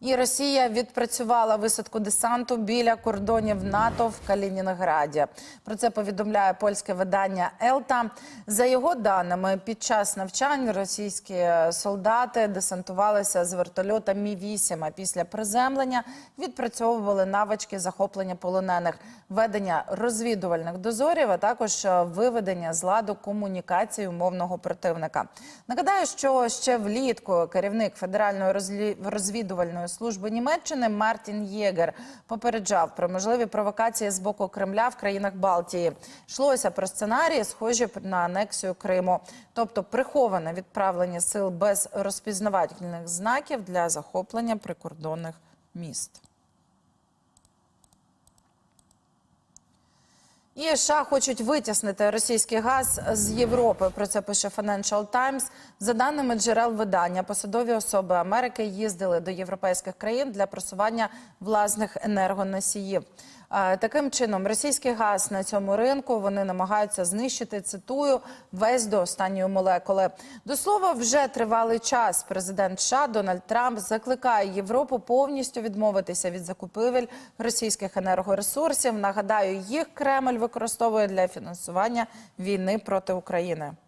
І Росія відпрацювала висадку десанту біля кордонів НАТО в Калінінграді. Про це повідомляє польське видання Елта. За його даними, під час навчань російські солдати десантувалися з вертольота Мі 8 А після приземлення відпрацьовували навички захоплення полонених, ведення розвідувальних дозорів, а також виведення з ладу комунікації умовного противника. Нагадаю, що ще влітку керівник федеральної розлі- розвідувальної служби Німеччини Мартін Єгер попереджав про можливі провокації з боку Кремля в країнах Балтії. Йшлося про сценарії, схожі на анексію Криму, тобто приховане відправлення сил без розпізнавальних знаків для захоплення прикордонних міст. І США хочуть витіснити російський газ з Європи. Про це пише Financial Times. За даними джерел видання, посадові особи Америки їздили до європейських країн для просування власних енергоносіїв. Е, Таким чином, російський газ на цьому ринку вони намагаються знищити. Цитую весь до останньої молекули. До слова, вже тривалий час. Президент США Дональд Трамп закликає Європу повністю відмовитися від закупівель російських енергоресурсів. Нагадаю, їх Кремль використовує для фінансування війни проти України.